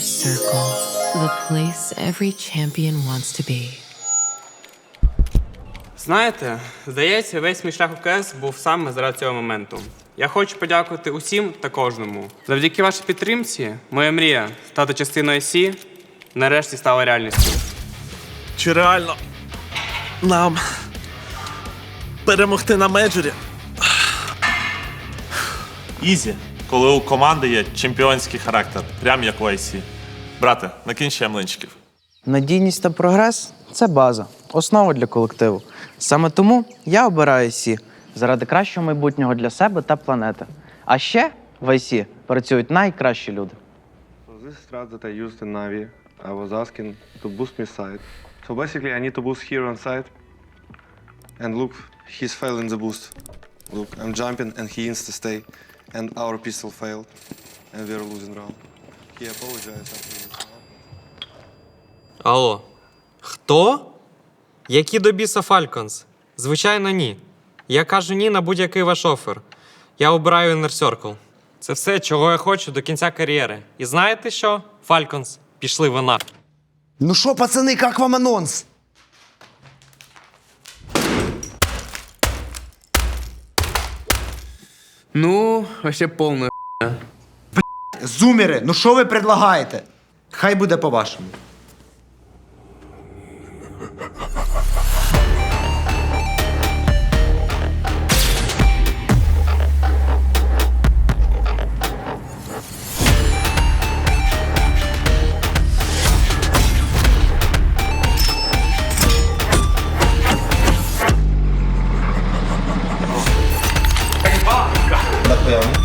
Circle, the place every champion wants to be. Знаєте, здається, весь мій шлях у КС був саме заради цього моменту. Я хочу подякувати усім та кожному. Завдяки вашій підтримці, моя мрія стати частиною СІ нарешті стала реальністю. Чи реально нам перемогти на мейджорі? Ізі, коли у команди є чемпіонський характер, прям як у IC. Брате, накинь ще млинчиків. Надійність та прогрес це база, основа для колективу. Саме тому я обираю IC заради кращого майбутнього для себе та планети. А ще в IC працюють найкращі люди. This strat that I used in Navi, I was asking to boost me side. So basically I need to boost here on side. And look, he's failing the boost. Look, I'm jumping and he insta stay. And our pistol failed. And we're losing round. He apologized after this. Алло. Хто? Які до біса Falcons? Звичайно, ні. Я кажу ні на будь-який ваш офер. Я обираю Inner Circle. Це все, чого я хочу до кінця кар'єри. І знаєте що? Falcons, пішли ви на. Ну что, пацаны, как вам анонс? Ну, вообще Блять, зуміри, ну що ви предлагаєте? Хай буде по-вашому. постоянно.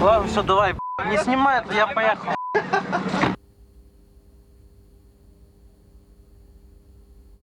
Ладно, все, давай, не снимай, а я поехал.